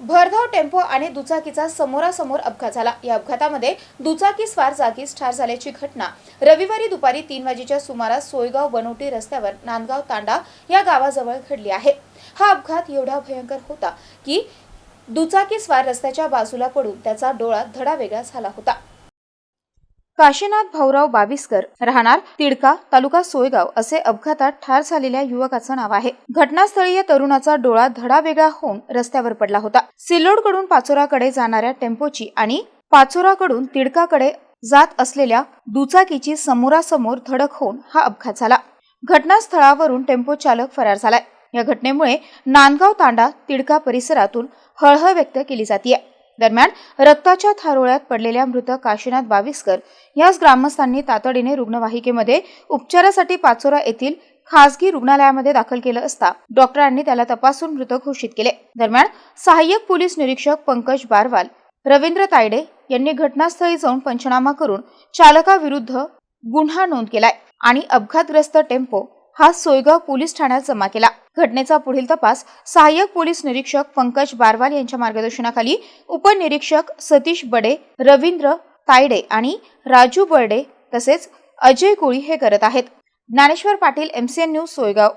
भरधाव टेम्पो आणि दुचाकीचा समोरासमोर अपघात झाला. या अपघातामध्ये दुचाकी स्वार जागीच ठार झाल्याची घटना रविवारी दुपारी तीन वाजेच्या सुमारास सोयगाव बनवटी रस्त्यावर नांदगाव तांडा या गावाजवळ घडली आहे. हा अपघात एवढा भयंकर होता की दुचाकी स्वार रस्त्याच्या बाजूला पडून त्याचा डोळा धडा वेगळा झाला होता. काशीनाथ भाऊराव बाविस्कर राहणार तिडका तालुका सोयगाव असे अपघातात ठार झालेल्या युवकाचं नाव आहे. घटनास्थळी या तरुणाचा डोळा धडा वेगळा होऊन रस्त्यावर पडला होता. सिल्लोडकडून पाचोराकडे जाणाऱ्या टेम्पोची आणि पाचोराकडून तिडकाकडे जात असलेल्या दुचाकीची समोरासमोर धडक होऊन हा अपघात झाला. घटनास्थळावरून टेम्पो चालक फरार झालाय. या घटनेमुळे नांदगाव तांडा तिडका परिसरातून हळहळ व्यक्त केली जाते दरम्यान रक्ताच्या थारोळ्यात पडलेल्या मृत काशीनाथ बाविस्कर याच ग्रामस्थांनी तातडीने रुग्णवाहिकेमध्ये उपचारासाठी पाचोरा येथील खासगी रुग्णालयामध्ये दाखल केलं असता डॉक्टरांनी त्याला तपासून मृत घोषित केले. दरम्यान सहाय्यक पोलीस निरीक्षक पंकज बारवाल रवींद्र तायडे यांनी घटनास्थळी जाऊन पंचनामा करून चालकाविरुद्ध गुन्हा नोंद केलाय आणि अपघातग्रस्त टेम्पो हा सोयगाव पोलीस ठाण्यात जमा केला. घटनेचा पुढील तपास सहाय्यक पोलीस निरीक्षक पंकज बारवाल यांच्या मार्गदर्शनाखाली उपनिरीक्षक सतीश बडे रवींद्र तायडे आणि राजू बर्डे तसेच अजय कोळी हे करत आहेत. Dnyaneshwar Patil MCN news Soygaon.